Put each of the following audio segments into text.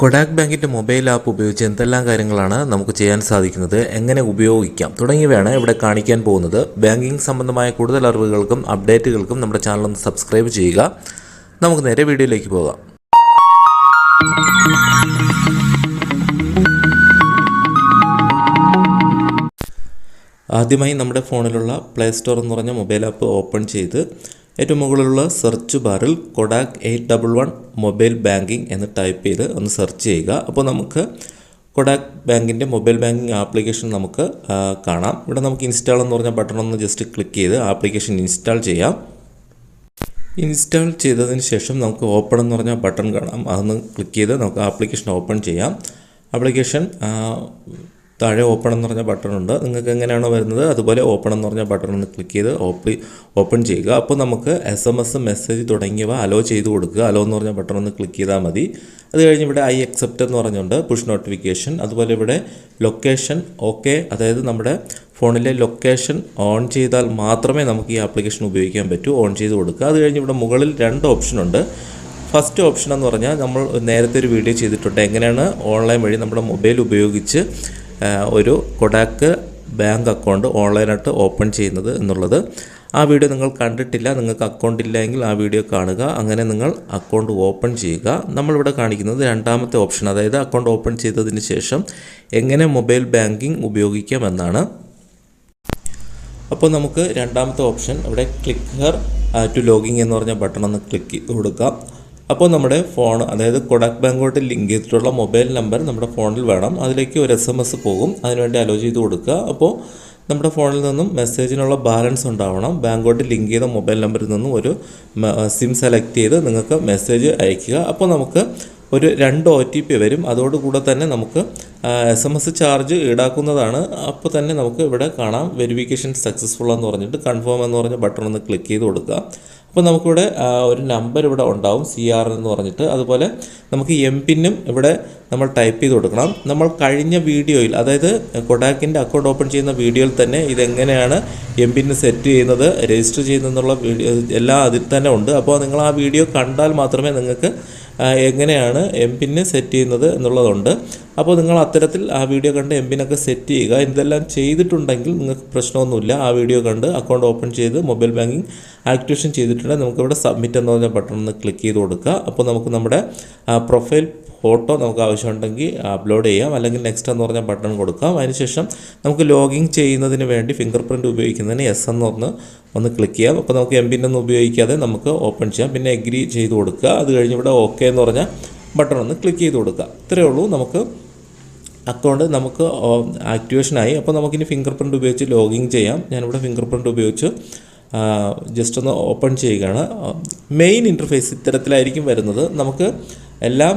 Kodak ബാങ്കിന്റെ mobile app ഉപയോഗിച്ച് എന്തെല്ലാം കാര്യങ്ങളാണ് നമുക്ക് ചെയ്യാൻ സാധിക്കുന്നത് എങ്ങനെ ഉപയോഗിക്കാം തുടങ്ങിയവയാണ് ഇവിടെ കാണിക്കാൻ പോകുന്നത്. ബാങ്കിങ് സംബന്ധമായ കൂടുതൽ അറിവുകൾക്കും അപ്ഡേറ്റുകൾക്കും നമ്മുടെ ചാനൽ ഒന്ന് സബ്സ്ക്രൈബ് ചെയ്യുക. നമുക്ക് നേരെ വീഡിയോയിലേക്ക് പോകാം. ആദ്യമായി നമ്മുടെ ഫോണിലുള്ള പ്ലേ സ്റ്റോർ എന്ന് പറഞ്ഞ മൊബൈൽ ആപ്പ് ഓപ്പൺ ചെയ്ത് ഏറ്റവും മുകളിലുള്ള സെർച്ച് ബാറിൽ Kotak eight double one mobile banking എന്ന് ടൈപ്പ് ചെയ്ത് ഒന്ന് സെർച്ച് ചെയ്യുക. അപ്പോൾ നമുക്ക് കൊഡാക് ബാങ്കിന്റെ മൊബൈൽ ബാങ്കിങ് ആപ്ലിക്കേഷൻ നമുക്ക് കാണാം. ഇവിടെ നമുക്ക് ഇൻസ്റ്റാൾ എന്ന് പറഞ്ഞ ബട്ടൺ ഒന്ന് ജസ്റ്റ് ക്ലിക്ക് ചെയ്ത് ആപ്ലിക്കേഷൻ ഇൻസ്റ്റാൾ ചെയ്യാം. ഇൻസ്റ്റാൾ ചെയ്തതിന് ശേഷം നമുക്ക് ഓപ്പൺ എന്ന് പറഞ്ഞ ബട്ടൺ കാണാം. അതൊന്ന് ക്ലിക്ക് ചെയ്ത് നമുക്ക് ആപ്ലിക്കേഷൻ ഓപ്പൺ ചെയ്യാം. ആപ്ലിക്കേഷൻ താഴെ ഓപ്പൺ എന്ന് പറഞ്ഞ ബട്ടൺ ഉണ്ട്. നിങ്ങൾക്ക് എങ്ങനെയാണോ വരുന്നത് അതുപോലെ ഓപ്പൺ എന്ന് പറഞ്ഞ ബട്ടൺ ഒന്ന് ക്ലിക്ക് ചെയ്ത് ഓപ്പ് ഓപ്പൺ ചെയ്യുക. അപ്പോൾ നമുക്ക് എസ് എം എസ് മെസ്സേജ് തുടങ്ങിയവ അലോ ചെയ്ത് കൊടുക്കുക. അലോ എന്ന് പറഞ്ഞ ബട്ടൺ ഒന്ന് ക്ലിക്ക് ചെയ്താൽ മതി. അത് കഴിഞ്ഞ് ഇവിടെ ഐ അക്സെപ്റ്റ് എന്ന് പറഞ്ഞുകൊണ്ട് പുഷ് നോട്ടിഫിക്കേഷൻ അതുപോലെ ഇവിടെ ലൊക്കേഷൻ ഓക്കെ അതായത് നമ്മുടെ ഫോണിലെ ലൊക്കേഷൻ ഓൺ ചെയ്താൽ മാത്രമേ നമുക്ക് ഈ ആപ്ലിക്കേഷൻ ഉപയോഗിക്കാൻ പറ്റൂ. ഓൺ ചെയ്ത് കൊടുക്കുക. അത് കഴിഞ്ഞ് ഇവിടെ മുകളിൽ രണ്ട് ഓപ്ഷനുണ്ട് ഫസ്റ്റ് ഓപ്ഷൻ എന്ന് പറഞ്ഞാൽ നമ്മൾ നേരത്തെ ഒരു വീഡിയോ ചെയ്തിട്ടുണ്ട്. എങ്ങനെയാണ് ഓൺലൈൻ വഴി നമ്മുടെ മൊബൈൽ ഉപയോഗിച്ച് ഒരു കൊഡാക്ക് ബാങ്ക് അക്കൗണ്ട് ഓൺലൈനായിട്ട് ഓപ്പൺ ചെയ്യുന്നത് എന്നുള്ളത്. ആ വീഡിയോ നിങ്ങൾ കണ്ടിട്ടില്ല നിങ്ങൾക്ക് അക്കൗണ്ട് ഇല്ലെങ്കിൽ ആ വീഡിയോ കാണുക. അങ്ങനെ നിങ്ങൾ അക്കൗണ്ട് ഓപ്പൺ ചെയ്യുക. നമ്മളിവിടെ കാണിക്കുന്നത് രണ്ടാമത്തെ ഓപ്ഷൻ അതായത് അക്കൗണ്ട് ഓപ്പൺ ചെയ്തതിന് ശേഷം എങ്ങനെ മൊബൈൽ ബാങ്കിങ് ഉപയോഗിക്കാം എന്നാണ്. അപ്പോൾ നമുക്ക് രണ്ടാമത്തെ ഓപ്ഷൻ ഇവിടെ ക്ലിക്ക് ഹർ ടു ലോഗിങ് എന്ന് പറഞ്ഞ ബട്ടൺ ഒന്ന് ക്ലിക്ക് കൊടുക്കാം. അപ്പോൾ നമ്മുടെ ഫോൺ അതായത് കൊടക് ബാങ്കോട്ട് ലിങ്ക് ചെയ്തിട്ടുള്ള മൊബൈൽ നമ്പർ നമ്മുടെ ഫോണിൽ വേണം. അതിലേക്ക് ഒരു എസ് എം എസ് പോകും. അതിനുവേണ്ടി അലോ ചെയ്ത് കൊടുക്കുക. അപ്പോൾ നമ്മുടെ ഫോണിൽ നിന്നും മെസ്സേജിനുള്ള ബാലൻസ് ഉണ്ടാവണം. ബാങ്കോട്ട് ലിങ്ക് ചെയ്ത മൊബൈൽ നമ്പറിൽ നിന്നും ഒരു സിം സെലക്ട് ചെയ്ത് നിങ്ങൾക്ക് മെസ്സേജ് അയയ്ക്കുക. അപ്പോൾ നമുക്ക് ഒരു രണ്ട് ഒ ടി പി വരും. അതോടുകൂടെ തന്നെ നമുക്ക് എസ് എം എസ് ചാർജ് ഈടാക്കുന്നതാണ്. അപ്പോൾ തന്നെ നമുക്ക് ഇവിടെ കാണാം. വെരിഫിക്കേഷൻ സക്സസ്ഫുൾ എന്ന് പറഞ്ഞിട്ട് കൺഫേം എന്ന് പറഞ്ഞ ബട്ടൺ ഒന്ന് ക്ലിക്ക് ചെയ്ത് കൊടുക്കുക. അപ്പോൾ നമുക്കിവിടെ ഒരു നമ്പർ ഇവിടെ ഉണ്ടാവും. സി ആർ എന്ന് പറഞ്ഞിട്ട്. അതുപോലെ നമുക്ക് എം പിന്നും ഇവിടെ നമ്മൾ ടൈപ്പ് ചെയ്ത് കൊടുക്കണം. നമ്മൾ കഴിഞ്ഞ വീഡിയോയിൽ അതായത് കൊഡാക്കിന്റെ അക്കൗണ്ട് ഓപ്പൺ ചെയ്യുന്ന വീഡിയോയിൽ തന്നെ ഇതെങ്ങനെയാണ് എം പിന്ന് സെറ്റ് ചെയ്യുന്നത് രജിസ്റ്റർ ചെയ്യുന്നതെന്നുള്ള വീഡിയോ എല്ലാം അതിൽ തന്നെ ഉണ്ട്. അപ്പോൾ നിങ്ങൾ ആ വീഡിയോ കണ്ടാൽ മാത്രമേ നിങ്ങൾക്ക് എങ്ങനെയാണ് എം പിന്ന് സെറ്റ് ചെയ്യുന്നത് എന്നുള്ളതുണ്ട്. അപ്പോൾ നിങ്ങൾ അത്തരത്തിൽ ആ വീഡിയോ കണ്ട് എം പിന്നൊക്കെ സെറ്റ് ചെയ്യുക. ഇതെല്ലാം ചെയ്തിട്ടുണ്ടെങ്കിൽ നിങ്ങൾക്ക് പ്രശ്നമൊന്നുമില്ല. ആ വീഡിയോ കണ്ട് അക്കൗണ്ട് ഓപ്പൺ ചെയ്ത് മൊബൈൽ ബാങ്കിങ് ആക്ടിവേഷൻ ചെയ്തിട്ടുണ്ടെങ്കിൽ നമുക്കിവിടെ സബ്മിറ്റ് എന്ന് പറഞ്ഞ ബട്ടൺ ഒന്ന് ക്ലിക്ക് ചെയ്ത് കൊടുക്കുക. അപ്പോൾ നമുക്ക് നമ്മുടെ പ്രൊഫൈൽ ഫോട്ടോ നമുക്ക് ആവശ്യമുണ്ടെങ്കിൽ അപ്ലോഡ് ചെയ്യാം. അല്ലെങ്കിൽ നെക്സ്റ്റ് എന്ന് പറഞ്ഞ ബട്ടൺ കൊടുക്കാം. അതിനുശേഷം നമുക്ക് ലോഗിൻ ചെയ്യുന്നതിന് വേണ്ടി ഫിംഗർ പ്രിന്റ് ഉപയോഗിക്കുന്നതിന് എസ് എന്ന് പറഞ്ഞ് ഒന്ന് ക്ലിക്ക് ചെയ്യാം. അപ്പോൾ നമുക്ക് എം പിൻ ഒന്നും ഉപയോഗിക്കാതെ നമുക്ക് ഓപ്പൺ ചെയ്യാം. പിന്നെ എഗ്രി ചെയ്ത് കൊടുക്കുക. അത് കഴിഞ്ഞ് ഇവിടെ ഓക്കെ എന്ന് പറഞ്ഞാൽ ബട്ടൺ ഒന്ന് ക്ലിക്ക് ചെയ്ത് കൊടുക്കുക. ഇത്രയേ ഉള്ളൂ. നമുക്ക് അക്കൗണ്ട് നമുക്ക് ആക്ടിവേഷനായി അപ്പോൾ നമുക്കിനി ഫിംഗർ പ്രിന്റ് ഉപയോഗിച്ച് ലോഗിൻ ചെയ്യാം. ഞാനിവിടെ ഫിംഗർ പ്രിന്റ് ഉപയോഗിച്ച് ജസ്റ്റ് ഒന്ന് ഓപ്പൺ ചെയ്യുകയാണ്. മെയിൻ ഇന്റർഫേസ് ഇത്തരത്തിലായിരിക്കും വരുന്നത്. നമുക്ക് എല്ലാം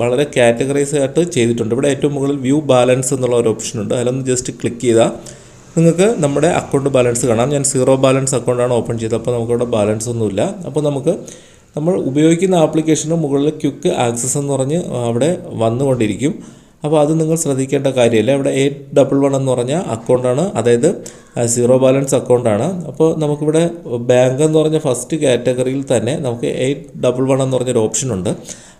വളരെ കാറ്റഗറൈസ് ആയിട്ട് ചെയ്തിട്ടുണ്ട്. ഇവിടെ ഏറ്റവും മുകളിൽ വ്യൂ ബാലൻസ് എന്നുള്ള ഒരു ഓപ്ഷൻ ഉണ്ട്. അതിലൊന്ന് ജസ്റ്റ് ക്ലിക്ക് ചെയ്താൽ നിങ്ങൾക്ക് നമ്മുടെ അക്കൗണ്ട് ബാലൻസ് കാണാം. ഞാൻ സീറോ ബാലൻസ് അക്കൗണ്ടാണ് ഓപ്പൺ ചെയ്തത്. അപ്പോൾ നമുക്കിവിടെ ബാലൻസ് ഒന്നുമില്ല. അപ്പോൾ നമുക്ക് നമ്മൾ ഉപയോഗിക്കുന്ന ആപ്ലിക്കേഷന് മുകളിൽ ക്യുക്ക് ആക്സസ് എന്ന് പറഞ്ഞ് അവിടെ വന്നുകൊണ്ടിരിക്കും. അപ്പോൾ അത് നിങ്ങൾ ശ്രദ്ധിക്കേണ്ട കാര്യമില്ല. ഇവിടെ എയ്റ്റ് ഡബിൾ വൺ എന്ന് പറഞ്ഞ അക്കൗണ്ടാണ് അതായത് സീറോ ബാലൻസ് അക്കൗണ്ടാണ് അപ്പോൾ നമുക്കിവിടെ ബാങ്ക് എന്ന് പറഞ്ഞ ഫസ്റ്റ് കാറ്റഗറിയിൽ തന്നെ നമുക്ക് എയ്റ്റ് ഡബിൾ വൺ എന്ന് പറഞ്ഞൊരു ഓപ്ഷൻ ഉണ്ട്.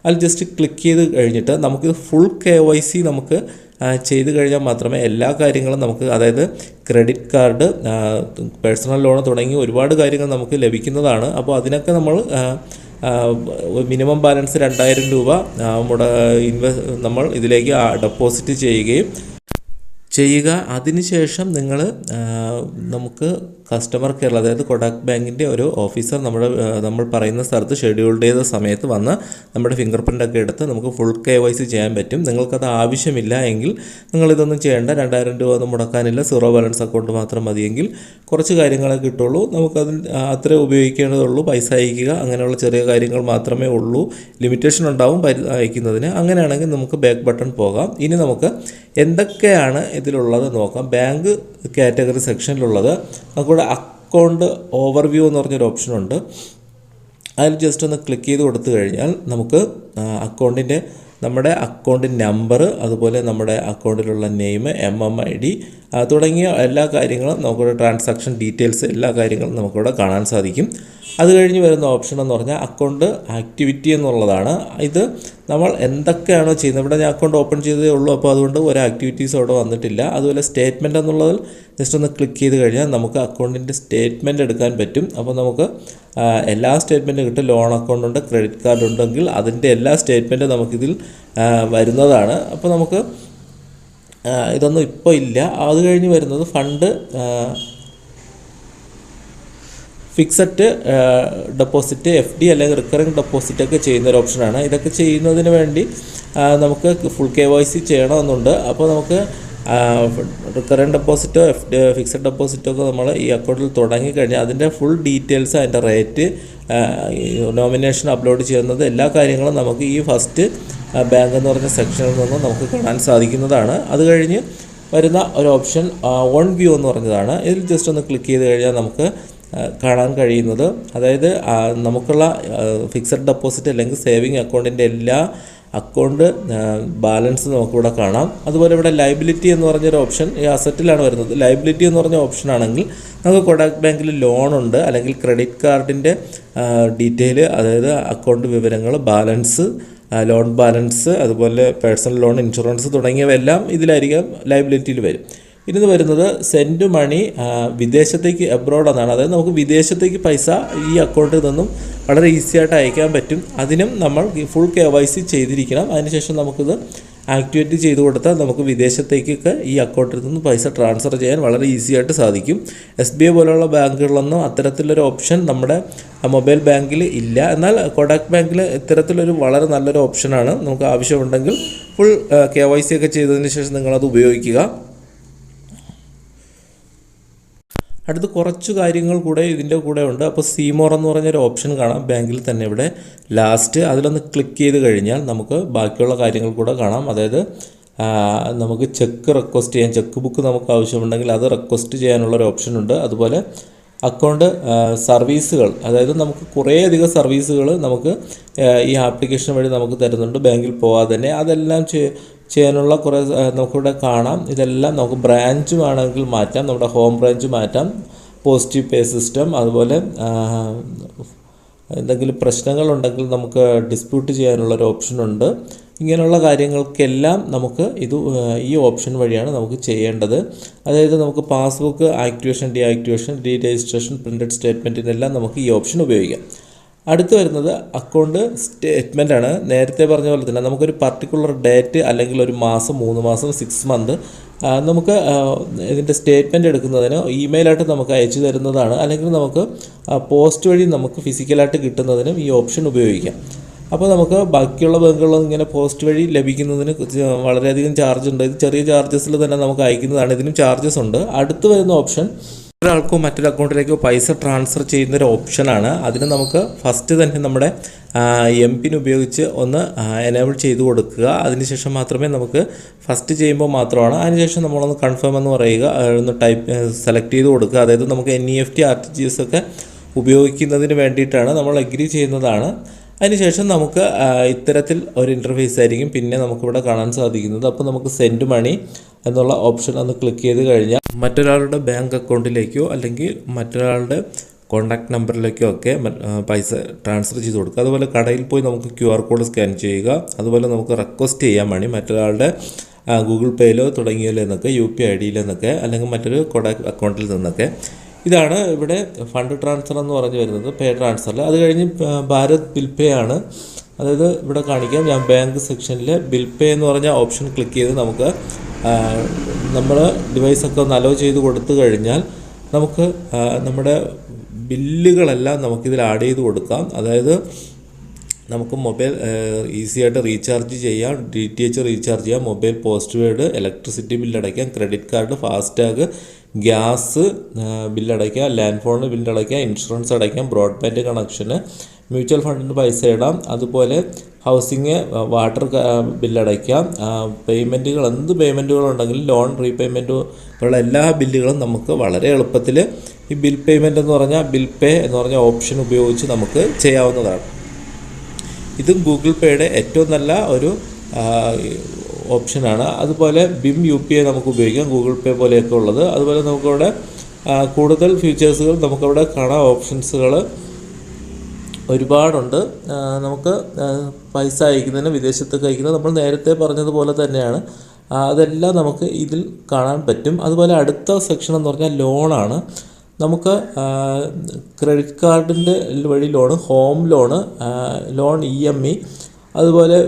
അതിൽ ജസ്റ്റ് ക്ലിക്ക് ചെയ്ത് കഴിഞ്ഞിട്ട് നമുക്ക് ഫുൾ കെ വൈ സി നമുക്ക് ചെയ്ത് കഴിഞ്ഞാൽ മാത്രമേ എല്ലാ കാര്യങ്ങളും നമുക്ക് അതായത് ക്രെഡിറ്റ് കാർഡ് പേഴ്സണൽ ലോൺ തുടങ്ങി ഒരുപാട് കാര്യങ്ങൾ നമുക്ക് ലഭിക്കുന്നതാണ്. അപ്പോൾ അതിനൊക്കെ നമ്മൾ മിനിമം ബാലൻസ് രണ്ടായിരം രൂപ നമ്മുടെ ഇൻവെ നമ്മൾ ഇതിലേക്ക് ഡെപ്പോസിറ്റ് ചെയ്യുകയും ചെയ്യുക. അതിനുശേഷം നിങ്ങൾ നമുക്ക് കസ്റ്റമർ കെയർ അതായത് കൊഡാക് ബാങ്കിന്റെ ഒരു ഓഫീസർ നമ്മുടെ നമ്മൾ പറയുന്ന സ്ഥലത്ത് ഷെഡ്യൂൾ ചെയ്ത സമയത്ത് വന്ന് നമ്മുടെ ഫിംഗർ പ്രിന്റ് ഒക്കെ എടുത്ത് നമുക്ക് ഫുൾ കെ വൈ സി ചെയ്യാൻ പറ്റും. നിങ്ങൾക്കത് ആവശ്യമില്ല എങ്കിൽ നിങ്ങളിതൊന്നും ചെയ്യേണ്ട. രണ്ടായിരം രൂപ ഒന്നും മുടക്കാനില്ല. സീറോ ബാലൻസ് അക്കൗണ്ട് മാത്രം മതിയെങ്കിൽ കുറച്ച് കാര്യങ്ങളെ കിട്ടുള്ളൂ. നമുക്കതിൽ അത്രേ ഉപയോഗിക്കേണ്ടതുള്ളൂ. പൈസ അയക്കുക അങ്ങനെയുള്ള ചെറിയ കാര്യങ്ങൾ മാത്രമേ ഉള്ളൂ. ലിമിറ്റേഷൻ ഉണ്ടാവും അയക്കുന്നതിന്. അങ്ങനെയാണെങ്കിൽ നമുക്ക് ബാക്ക് ബട്ടൺ പോകാം. ഇനി നമുക്ക് എന്തൊക്കെയാണ് ഇതിലുള്ളത് നോക്കാം. ബാങ്ക് കാറ്റഗറി സെക്ഷനിലുള്ളത് നമുക്കിവിടെ അക്കൗണ്ട് ഓവർവ്യൂ എന്ന് പറഞ്ഞൊരു ഓപ്ഷനുണ്ട് അതിൽ ജസ്റ്റ് ഒന്ന് ക്ലിക്ക് ചെയ്ത് കൊടുത്തു കഴിഞ്ഞാൽ നമുക്ക് അക്കൗണ്ടിന്റെ നമ്മുടെ അക്കൗണ്ട് നമ്പർ അതുപോലെ നമ്മുടെ അക്കൗണ്ടിലുള്ള name M M I D തുടങ്ങിയ എല്ലാ കാര്യങ്ങളും നമുക്കിവിടെ ട്രാൻസാക്ഷൻ ഡീറ്റെയിൽസ് എല്ലാ കാര്യങ്ങളും നമുക്കിവിടെ കാണാൻ സാധിക്കും. അത് കഴിഞ്ഞ് വരുന്ന ഓപ്ഷൻ എന്ന് പറഞ്ഞാൽ അക്കൗണ്ട് ആക്ടിവിറ്റി എന്നുള്ളതാണ്. ഇത് നമ്മൾ എന്തൊക്കെയാണോ ചെയ്യുന്നത്? ഇവിടെ ഞാൻ അക്കൗണ്ട് ഓപ്പൺ ചെയ്തേ ഉള്ളൂ. അപ്പോൾ അതുകൊണ്ട് ഒരു ആക്ടിവിറ്റീസ് അവിടെ വന്നിട്ടില്ല. അതുപോലെ സ്റ്റേറ്റ്മെന്റ് എന്നുള്ളതിൽ ജസ്റ്റ് ഒന്ന് ക്ലിക്ക് ചെയ്ത് കഴിഞ്ഞാൽ നമുക്ക് അക്കൗണ്ടിന്റെ സ്റ്റേറ്റ്മെന്റ് എടുക്കാൻ പറ്റും. അപ്പോൾ നമുക്ക് എല്ലാ സ്റ്റേറ്റ്മെന്റും കിട്ടും. ലോൺ അക്കൗണ്ട് ഉണ്ട് ക്രെഡിറ്റ് കാർഡ് ഉണ്ടെങ്കിൽ അതിന്റെ എല്ലാ സ്റ്റേറ്റ്മെന്റും നമുക്കിതിൽ വരുന്നതാണ്. അപ്പോൾ നമുക്ക് ഇതൊന്നും ഇപ്പോൾ ഇല്ല. അത് കഴിഞ്ഞ് വരുന്നത് fund fixed deposit F D അല്ലെങ്കിൽ റിക്കറിങ് ഡെപ്പോസിറ്റ് ഒക്കെ ചെയ്യുന്ന ഒരു ഓപ്ഷനാണ് ഇതൊക്കെ ചെയ്യുന്നതിന് വേണ്ടി നമുക്ക് ഫുൾ കെ വൈ സി ചെയ്യണമെന്നുണ്ട്. അപ്പോൾ നമുക്ക് റിക്കറിങ് ഡെപ്പോസിറ്റോ എഫ് ഫിക്സഡ് ഡെപ്പോസിറ്റോ ഒക്കെ നമ്മൾ ഈ അക്കൗണ്ടിൽ തുടങ്ങിക്കഴിഞ്ഞാൽ അതിന്റെ ഫുൾ ഡീറ്റെയിൽസ് അതിന്റെ റേറ്റ് നോമിനേഷൻ അപ്ലോഡ് ചെയ്യുന്നത് എല്ലാ കാര്യങ്ങളും നമുക്ക് ഈ ഫസ്റ്റ് ബാങ്ക് എന്ന് പറഞ്ഞ സെക്ഷനിൽ നിന്ന് നമുക്ക് കാണാൻ സാധിക്കുന്നതാണ്. അത് കഴിഞ്ഞ് വരുന്ന ഒരു ഓപ്ഷൻ ഓൺ വ്യൂ എന്ന് പറഞ്ഞതാണ്. ഇതിൽ ജസ്റ്റ് ഒന്ന് ക്ലിക്ക് ചെയ്ത് കഴിഞ്ഞാൽ നമുക്ക് കാണാൻ കഴിയുന്നത്. അതായത് നമുക്കുള്ള ഫിക്സഡ് ഡെപ്പോസിറ്റ് അല്ലെങ്കിൽ സേവിങ് അക്കൗണ്ടിന്റെ എല്ലാ അക്കൗണ്ട് ബാലൻസ് നമുക്കിവിടെ കാണാം. അതുപോലെ ഇവിടെ ലൈബിലിറ്റി എന്ന് പറഞ്ഞൊരു ഓപ്ഷൻ ഈ അസറ്റിലാണ് വരുന്നത്. ലൈബിലിറ്റി എന്ന് പറഞ്ഞ ഓപ്ഷൻ ആണെങ്കിൽ നമുക്ക് കൊടാക് ബാങ്കിൽ ലോൺ ഉണ്ട്. അല്ലെങ്കിൽ ക്രെഡിറ്റ് കാർഡിന്റെ ഡീറ്റെയിൽ അതായത് അക്കൗണ്ട് വിവരങ്ങൾ ബാലൻസ് ലോൺ ബാലൻസ് അതുപോലെ പേഴ്സണൽ ലോൺ ഇൻഷുറൻസ് തുടങ്ങിയവയെല്ലാം ഇതിലായിരിക്കാം ലൈബിലിറ്റിയിൽ വരും. ഇനി വരുന്നത് സെൻഡ് മണി വിദേശത്തേക്ക് അബ്രോഡ് എന്നാണ്. അതായത് നമുക്ക് വിദേശത്തേക്ക് പൈസ ഈ അക്കൗണ്ടിൽ നിന്നും വളരെ ഈസി ആയിട്ട് അയക്കാൻ പറ്റും. അതിനും നമ്മൾ ഫുൾ കെ വൈ സി ചെയ്തിരിക്കണം. അതിനുശേഷം നമുക്കിത് ആക്ടിവേറ്റ് ചെയ്ത് കൊടുത്താൽ നമുക്ക് വിദേശത്തേക്കൊക്കെ ഈ അക്കൗണ്ടിൽ നിന്ന് പൈസ ട്രാൻസ്ഫർ ചെയ്യാൻ വളരെ ഈസി ആയിട്ട് സാധിക്കും. എസ് ബി ഐ പോലുള്ള ബാങ്കുകളിലൊന്നും അത്തരത്തിലൊരു ഓപ്ഷൻ നമ്മുടെ മൊബൈൽ ബാങ്കിൽ ഇല്ല. എന്നാൽ കൊടാക് ബാങ്കിൽ ഇത്തരത്തിലൊരു വളരെ നല്ലൊരു ഓപ്ഷനാണ് നമുക്ക് ആവശ്യമുണ്ടെങ്കിൽ ഫുൾ കെ വൈ സി ഒക്കെ ചെയ്തതിന് ശേഷം നിങ്ങളത് ഉപയോഗിക്കുക. അടുത്ത് കുറച്ച് കാര്യങ്ങൾ കൂടെ ഇതിന്റെ കൂടെ ഉണ്ട്. അപ്പോൾ സീമോർ എന്ന് പറഞ്ഞൊരു ഓപ്ഷൻ കാണാം. ബാങ്കിൽ തന്നെ ഇവിടെ ലാസ്റ്റ് അതിലൊന്ന് ക്ലിക്ക് ചെയ്ത് കഴിഞ്ഞാൽ നമുക്ക് ബാക്കിയുള്ള കാര്യങ്ങൾ കൂടെ കാണാം. അതായത് നമുക്ക് ചെക്ക് റിക്വസ്റ്റ് ചെയ്യാൻ ചെക്ക് ബുക്ക് നമുക്ക് ആവശ്യമുണ്ടെങ്കിൽ അത് റിക്വസ്റ്റ് ചെയ്യാനുള്ള ഒരു ഓപ്ഷൻ ഉണ്ട്. അതുപോലെ അക്കൗണ്ട് സർവീസുകൾ അതായത് നമുക്ക് കുറേയധികം സർവീസുകൾ നമുക്ക് ഈ ആപ്ലിക്കേഷൻ വഴി നമുക്ക് തരുന്നുണ്ട്. ബാങ്കിൽ പോകാതെ തന്നെ അതെല്ലാം ചെയ്യാനുള്ള കുറേ നമുക്കിവിടെ കാണാം. ഇതെല്ലാം നമുക്ക് ബ്രാഞ്ച് വേണമെങ്കിൽ മാറ്റാം. നമ്മുടെ ഹോം ബ്രാഞ്ച് മാറ്റാം. പോസിറ്റീവ് പേ സിസ്റ്റം അതുപോലെ എന്തെങ്കിലും പ്രശ്നങ്ങളുണ്ടെങ്കിൽ നമുക്ക് ഡിസ്പ്യൂട്ട് ചെയ്യാനുള്ളൊരു ഓപ്ഷനുണ്ട് ഇങ്ങനെയുള്ള കാര്യങ്ങൾക്കെല്ലാം നമുക്ക് ഇത് ഈ ഓപ്ഷൻ വഴിയാണ് നമുക്ക് ചെയ്യേണ്ടത്. അതായത് നമുക്ക് passbook activation D activation D registration printed സ്റ്റേറ്റ്മെന്റിനെല്ലാം നമുക്ക് ഈ ഓപ്ഷൻ ഉപയോഗിക്കാം. അടുത്ത് വരുന്നത് അക്കൗണ്ട് സ്റ്റേറ്റ്മെന്റ് ആണ്. നേരത്തെ പറഞ്ഞ പോലെ തന്നെ നമുക്കൊരു പർട്ടിക്കുലർ ഡേറ്റ് അല്ലെങ്കിൽ ഒരു മാസം മൂന്ന് മാസം സിക്സ് മന്ത് നമുക്ക് ഇതിന്റെ സ്റ്റേറ്റ്മെന്റ് എടുക്കുന്നതിന് ഇമെയിലായിട്ട് നമുക്ക് അയച്ചു തരുന്നതാണ്. അല്ലെങ്കിൽ നമുക്ക് പോസ്റ്റ് വഴി നമുക്ക് ഫിസിക്കലായിട്ട് കിട്ടുന്നതിനും ഈ ഓപ്ഷൻ ഉപയോഗിക്കാം. അപ്പോൾ നമുക്ക് ബാക്കിയുള്ള ബാങ്കുകളിൽ ഇങ്ങനെ പോസ്റ്റ് വഴി ലഭിക്കുന്നതിന് വളരെയധികം ചാർജ് ഉണ്ട്. ഇത് ചെറിയ ചാർജസിൽ തന്നെ നമുക്ക് അയക്കുന്നതാണ്. ഇതിനും ചാർജസ് ഉണ്ട്. അടുത്ത് വരുന്ന ഓപ്ഷൻ ഒരാൾക്കോ മറ്റൊരു അക്കൗണ്ടിലേക്കോ പൈസ ട്രാൻസ്ഫർ ചെയ്യുന്ന ഒരു ഓപ്ഷനാണ്. അതിന് നമുക്ക് ഫസ്റ്റ് തന്നെ നമ്മുടെ എം പിൻ ഉപയോഗിച്ച് ഒന്ന് എനേബിൾ ചെയ്ത് കൊടുക്കുക. അതിനുശേഷം മാത്രമേ നമുക്ക് ഫസ്റ്റ് ചെയ്യുമ്പോൾ മാത്രമാണ്. അതിനുശേഷം നമ്മളൊന്ന് കൺഫേം എന്ന് പറയുക ഒന്ന് ടൈപ്പ് സെലക്ട് ചെയ്ത് കൊടുക്കുക. അതായത് നമുക്ക് N E F T R T G S ഒക്കെ ഉപയോഗിക്കുന്നതിന് വേണ്ടിയിട്ടാണ് നമ്മൾ അഗ്രി ചെയ്യുന്നതാണ്. അതിനുശേഷം നമുക്ക് ഇത്തരത്തിൽ ഒരു ഇന്റർഫേസ് ആയിരിക്കും പിന്നെ നമുക്കിവിടെ കാണാൻ സാധിക്കുന്നത്. അപ്പോൾ നമുക്ക് സെൻഡ് മണി എന്നുള്ള ഓപ്ഷൻ ഒന്ന് ക്ലിക്ക് ചെയ്ത് കഴിഞ്ഞാൽ മറ്റൊരാളുടെ ബാങ്ക് അക്കൗണ്ടിലേക്കോ അല്ലെങ്കിൽ മറ്റൊരാളുടെ കോൺടാക്ട് നമ്പറിലേക്കോ ഒക്കെ പൈസ ട്രാൻസ്ഫർ ചെയ്ത് കൊടുക്കുക. അതുപോലെ കടയിൽ പോയി നമുക്ക് ക്യു കോഡ് സ്കാൻ ചെയ്യുക. അതുപോലെ നമുക്ക് റിക്വസ്റ്റ് ചെയ്യാൻ വേണ്ടി മറ്റൊരാളുടെ ഗൂഗിൾ പേയിലോ തുടങ്ങിയതിൽ നിന്നൊക്കെ യു പി ഐ ഡിയിൽ നിന്നൊക്കെ അല്ലെങ്കിൽ മറ്റൊരു കൊടാക് അക്കൗണ്ടിൽ നിന്നൊക്കെ ഇതാണ് ഇവിടെ ഫണ്ട് ട്രാൻസ്ഫർ എന്ന് പറഞ്ഞു വരുന്നത് പേ ട്രാൻസ്ഫറിൽ അത് കഴിഞ്ഞ് ഭാരത് ബിൽ പേ ആണ്. അതായത് ഇവിടെ കാണിക്കാം ഞാൻ ബാങ്ക് സെക്ഷനിൽ ബിൽ പേ എന്ന് പറഞ്ഞ ഓപ്ഷൻ ക്ലിക്ക് ചെയ്ത് നമുക്ക് നമ്മൾ ഡിവൈസൊക്കെ ഒന്ന് അലോ ചെയ്ത് കൊടുത്തു കഴിഞ്ഞാൽ നമുക്ക് നമ്മുടെ ബില്ലുകളെല്ലാം നമുക്കിതിൽ ആഡ് ചെയ്ത് കൊടുക്കാം. അതായത് നമുക്ക് മൊബൈൽ ഈസിയായിട്ട് റീചാർജ് ചെയ്യാം ഡി ടി എച്ച് റീചാർജ് ചെയ്യാം mobile postpaid electricity bill അടയ്ക്കാം ക്രെഡിറ്റ് കാർഡ് ഫാസ്ടാഗ് ഗ്യാസ് ബില്ലടയ്ക്കുക ലാൻഡ് ഫോണിന് ബില്ലടയ്ക്കുക ഇൻഷുറൻസ് അടയ്ക്കാം ബ്രോഡ്ബാൻഡ് കണക്ഷന് മ്യൂച്വൽ ഫണ്ടിന് പൈസ ഇടാം അതുപോലെ ഹൗസിങ് വാട്ടർ ബില്ലടയ്ക്കാം പേയ്മെന്റുകൾ എന്ത് പേയ്മെന്റുകളുണ്ടെങ്കിലും ലോൺ റീപേയ്മെന്റ് എല്ലാ ബില്ലുകളും നമുക്ക് വളരെ എളുപ്പത്തിൽ ഈ ബിൽ പേയ്മെന്റ് എന്ന് പറഞ്ഞാൽ ബിൽ പേ എന്ന് പറഞ്ഞ ഓപ്ഷൻ ഉപയോഗിച്ച് നമുക്ക് ചെയ്യാവുന്നതാണ്. ഇതും ഗൂഗിൾ പേയുടെ ഏറ്റവും നല്ല ഒരു ഓപ്ഷനാണ് അതുപോലെ ബിം യു പി ഐ നമുക്ക് ഉപയോഗിക്കാം ഗൂഗിൾ പേ പോലെയൊക്കെ ഉള്ളത്. അതുപോലെ നമുക്കവിടെ കൂടുതൽ ഫീച്ചേഴ്സുകൾ നമുക്കവിടെ കാണാം. ഓപ്ഷൻസുകൾ ഒരുപാടുണ്ട്. നമുക്ക് പൈസ അയക്കുന്നതിന് വിദേശത്തേക്ക് അയക്കുന്നത് നമ്മൾ നേരത്തെ പറഞ്ഞതുപോലെ തന്നെയാണ്. അതെല്ലാം നമുക്ക് ഇതിൽ കാണാൻ പറ്റും. അതുപോലെ അടുത്ത സെക്ഷൻ എന്ന് പറഞ്ഞാൽ ലോണാണ് നമുക്ക് ക്രെഡിറ്റ് കാർഡിന്റെ വഴി loan home loan loan E M I അതുപോലെ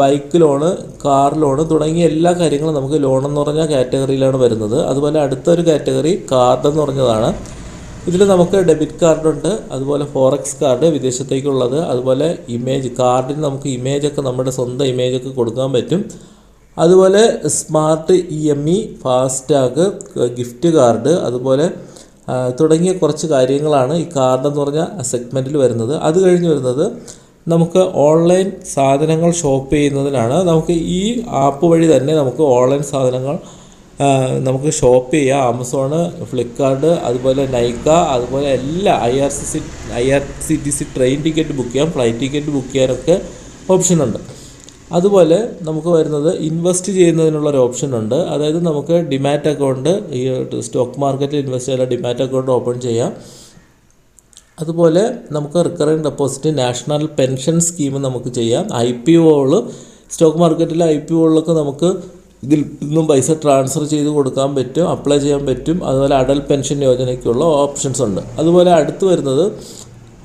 ബൈക്ക് ലോണ് കാർ ലോണ് തുടങ്ങിയ എല്ലാ കാര്യങ്ങളും നമുക്ക് ലോൺ എന്ന് പറഞ്ഞ കാറ്റഗറിയിലാണ് വരുന്നത്. അതുപോലെ അടുത്തൊരു കാറ്റഗറി കാർഡ് എന്ന് പറഞ്ഞതാണ്. ഇതിൽ നമുക്ക് ഡെബിറ്റ് കാർഡുണ്ട് അതുപോലെ ഫോറക്സ് കാർഡ് വിദേശത്തേക്കുള്ളത് അതുപോലെ ഇമേജ് കാർഡിന് നമുക്ക് ഇമേജൊക്കെ നമ്മുടെ സ്വന്തം ഇമേജൊക്കെ കൊടുക്കാൻ പറ്റും. അതുപോലെ smart E M I FASTag gift card അതുപോലെ തുടങ്ങിയ കുറച്ച് കാര്യങ്ങളാണ് ഈ കാർഡ് എന്ന് പറഞ്ഞ സെഗ്മെന്റിൽ വരുന്നത്. അത് കഴിഞ്ഞ് വരുന്നത് നമുക്ക് ഓൺലൈൻ സാധനങ്ങൾ ഷോപ്പ് ചെയ്യുന്നതിനാണ്. നമുക്ക് ഈ ആപ്പ് വഴി തന്നെ നമുക്ക് ഓൺലൈൻ സാധനങ്ങൾ നമുക്ക് ഷോപ്പ് ചെയ്യാം. ആമസോണ് ഫ്ലിപ്കാർട്ട് അതുപോലെ നൈക്ക അതുപോലെ എല്ലാ I R C C I R C T C train ticket book ചെയ്യാം. ഫ്ലൈറ്റ് ടിക്കറ്റ് ബുക്ക് ചെയ്യാനൊക്കെ ഓപ്ഷനുണ്ട് അതുപോലെ നമുക്ക് വരുന്നത് ഇൻവെസ്റ്റ് ചെയ്യുന്നതിനുള്ള ഒരു ഓപ്ഷൻ ഉണ്ട്. അതായത് നമുക്ക് ഡിമാറ്റ് അക്കൗണ്ട് ഈ സ്റ്റോക്ക് മാർക്കറ്റിൽ ഇൻവെസ്റ്റ് ചെയ്യാൻ ഡിമാറ്റ് അക്കൗണ്ട് ഓപ്പൺ ചെയ്യാം. അതുപോലെ നമുക്ക് recurring deposit national pension scheme നമുക്ക് ചെയ്യാം. ഐ പി ഒകൾ സ്റ്റോക്ക് മാർക്കറ്റിലെ ഐ പി ഒകളിലൊക്കെ നമുക്ക് ഇതിൽ നിന്നും പൈസ ട്രാൻസ്ഫർ ചെയ്ത് കൊടുക്കാൻ പറ്റും അപ്ലൈ ചെയ്യാൻ പറ്റും. അതുപോലെ അടൽ പെൻഷൻ യോജനയ്ക്കുള്ള ഓപ്ഷൻസ് ഉണ്ട്. അതുപോലെ അടുത്ത് വരുന്നത്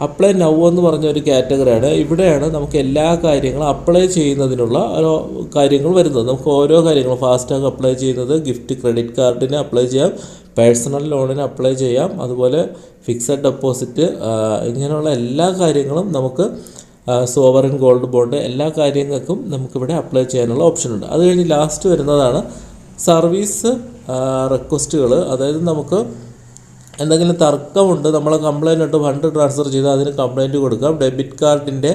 അപ്ലൈ നൗ എന്ന് പറഞ്ഞ ഒരു കാറ്റഗറിയാണ് ഇവിടെയാണ് നമുക്ക് എല്ലാ കാര്യങ്ങളും അപ്ലൈ ചെയ്യുന്നതിനുള്ള ഓരോ കാര്യങ്ങൾ വരുന്നത്. നമുക്ക് ഓരോ കാര്യങ്ങളും ഫാസ്റ്റാഗ് അപ്ലൈ ചെയ്യുന്നത് ഗിഫ്റ്റ് ക്രെഡിറ്റ് കാർഡിന് അപ്ലൈ ചെയ്യാം. പേഴ്സണൽ ലോണിന് അപ്ലൈ ചെയ്യാം. അതുപോലെ ഫിക്സഡ് ഡെപ്പോസിറ്റ് ഇങ്ങനെയുള്ള എല്ലാ കാര്യങ്ങളും നമുക്ക് സോവറിൻ ഗോൾഡ് ബോണ്ട് എല്ലാ കാര്യങ്ങൾക്കും നമുക്കിവിടെ അപ്ലൈ ചെയ്യാനുള്ള ഓപ്ഷൻ ഉണ്ട് അത് കഴിഞ്ഞ് ലാസ്റ്റ് വരുന്നതാണ് സർവീസ് റിക്വസ്റ്റുകൾ അതായത് നമുക്ക് എന്തെങ്കിലും തർക്കമുണ്ട് നമ്മൾ കംപ്ലൈന്റ് ഇട്ട് ഫണ്ട് ട്രാൻസ്ഫർ ചെയ്ത് അതിന് കംപ്ലൈന്റ് കൊടുക്കാം. ഡെബിറ്റ് കാർഡിന്റെ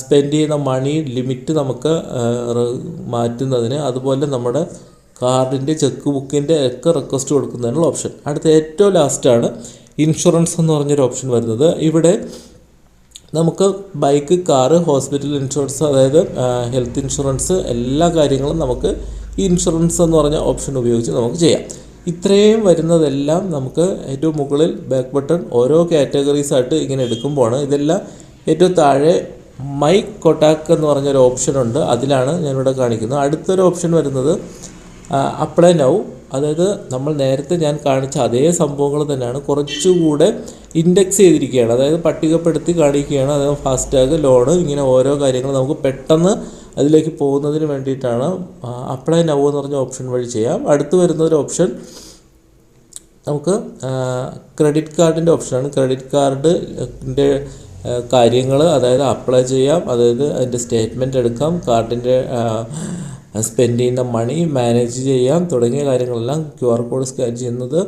സ്പെൻഡ് ചെയ്യുന്ന മണി ലിമിറ്റ് നമുക്ക് മാറ്റുന്നതിന്. അതുപോലെ നമ്മുടെ കാർഡിന്റെ ചെക്ക് ബുക്കിന്റെ ഒക്കെ റിക്വസ്റ്റ് കൊടുക്കുന്നതിനുള്ള ഓപ്ഷൻ അടുത്ത ഏറ്റവും ലാസ്റ്റാണ് ഇൻഷുറൻസ് എന്ന് പറഞ്ഞൊരു ഓപ്ഷൻ വരുന്നത്. ഇവിടെ നമുക്ക് ബൈക്ക് കാറ് ഹോസ്പിറ്റൽ ഇൻഷുറൻസ് അതായത് ഹെൽത്ത് ഇൻഷുറൻസ് എല്ലാ കാര്യങ്ങളും നമുക്ക് ഈ ഇൻഷുറൻസ് എന്ന് പറഞ്ഞ ഓപ്ഷൻ ഉപയോഗിച്ച് നമുക്ക് ചെയ്യാം. ഇത്രയും വരുന്നതെല്ലാം നമുക്ക് ഏറ്റവും മുകളിൽ ബാക്ക് ബട്ടൺ ഓരോ കാറ്റഗറീസ് ആയിട്ട് ഇങ്ങനെ എടുക്കുമ്പോഴാണ് ഇതെല്ലാം ഏറ്റവും താഴെ മൈ കൊട്ടാക്ക് എന്ന് പറഞ്ഞൊരു ഓപ്ഷൻ ഉണ്ട്. അതിലാണ് ഞാനിവിടെ കാണിക്കുന്നത്. അടുത്തൊരു ഓപ്ഷൻ വരുന്നത് അപ്ലൈ നൗ. അതായത് നമ്മൾ നേരത്തെ ഞാൻ കാണിച്ച അതേ സംഭവങ്ങൾ തന്നെയാണ് കുറച്ചുകൂടെ ഇൻഡെക്സ് ചെയ്തിരിക്കുകയാണ്. അതായത് പട്ടികപ്പെടുത്തി കാണിക്കുകയാണ്. അതായത് ഫാസ്റ്റാഗ് ലോണ് ഇങ്ങനെ ഓരോ കാര്യങ്ങൾ നമുക്ക് പെട്ടെന്ന് അതിലേക്ക് പോകുന്നതിന് വേണ്ടിയിട്ടാണ് അപ്ലൈ നൗ എന്ന് പറഞ്ഞ ഓപ്ഷൻ വഴി ചെയ്യാം. അടുത്ത് വരുന്ന ഒരു ഓപ്ഷൻ നമുക്ക് ക്രെഡിറ്റ് കാർഡിന്റെ ഓപ്ഷനാണ് ക്രെഡിറ്റ് കാർഡിന്റെ കാര്യങ്ങൾ അതായത് അപ്ലൈ ചെയ്യാം. അതായത് അതിന്റെ സ്റ്റേറ്റ്മെന്റ് എടുക്കാം. കാർഡിന്റെ സ്പെൻഡ് ചെയ്യുന്ന മണി മാനേജ് ചെയ്യാം. തുടങ്ങിയ കാര്യങ്ങളെല്ലാം ക്യു ആർ കോഡ് സ്കാൻ ചെയ്യുന്നത്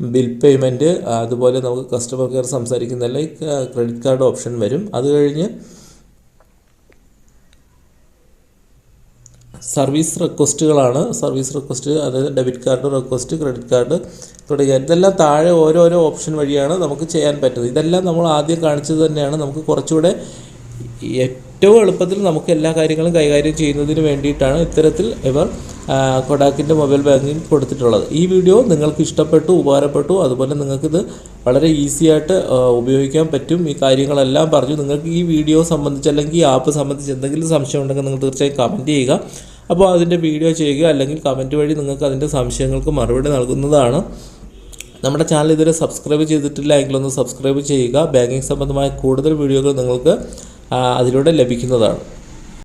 ബിൽ പേയ്മെന്റ് അതുപോലെ നമുക്ക് കസ്റ്റമർ കെയർ സംസാരിക്കുന്നതിൽ ക്രെഡിറ്റ് കാർഡ് ഓപ്ഷൻ വരും. അത് കഴിഞ്ഞ് സർവീസ് റിക്വസ്റ്റുകളാണ് സർവീസ് റിക്വസ്റ്റ് അതായത് debit card request credit card തുടങ്ങിയ ഇതെല്ലാം താഴെ ഓരോരോ ഓപ്ഷൻ വഴിയാണ് നമുക്ക് ചെയ്യാൻ പറ്റുന്നത്. ഇതെല്ലാം നമ്മൾ ആദ്യം കാണിച്ചത് തന്നെയാണ്. നമുക്ക് കുറച്ചുകൂടെ ഏറ്റവും എളുപ്പത്തിൽ നമുക്ക് എല്ലാ കാര്യങ്ങളും കൈകാര്യം ചെയ്യുന്നതിന് വേണ്ടിയിട്ടാണ് ഇത്തരത്തിൽ ഇവർ കൊടാക്കിന്റെ മൊബൈൽ ബാങ്കിങ് കൊടുത്തിട്ടുള്ളത്. ഈ വീഡിയോ നിങ്ങൾക്ക് ഇഷ്ടപ്പെട്ടു ഉപകാരപ്പെട്ടു അതുപോലെ നിങ്ങൾക്കിത് വളരെ ഈസി ആയിട്ട് ഉപയോഗിക്കാൻ പറ്റും. ഈ കാര്യങ്ങളെല്ലാം പറഞ്ഞു. നിങ്ങൾക്ക് ഈ വീഡിയോ സംബന്ധിച്ച് അല്ലെങ്കിൽ ഈ ആപ്പ് സംബന്ധിച്ച് എന്തെങ്കിലും സംശയം ഉണ്ടെങ്കിൽ നിങ്ങൾ തീർച്ചയായും കമന്റ് ചെയ്യുക. അപ്പോൾ അതിന്റെ വീഡിയോ ചെയ്യുക അല്ലെങ്കിൽ കമന്റ് വഴി നിങ്ങൾക്ക് അതിന്റെ സംശയങ്ങൾക്ക് മറുപടി നൽകുന്നതാണ്. നമ്മുടെ ചാനൽ ഇതുവരെ സബ്സ്ക്രൈബ് ചെയ്തിട്ടില്ല എങ്കിലൊന്ന് സബ്സ്ക്രൈബ് ചെയ്യുക. ബാങ്കിങ് സംബന്ധമായ കൂടുതൽ വീഡിയോകൾ നിങ്ങൾക്ക് അതിലൂടെ ലഭിക്കുന്നതാണ്.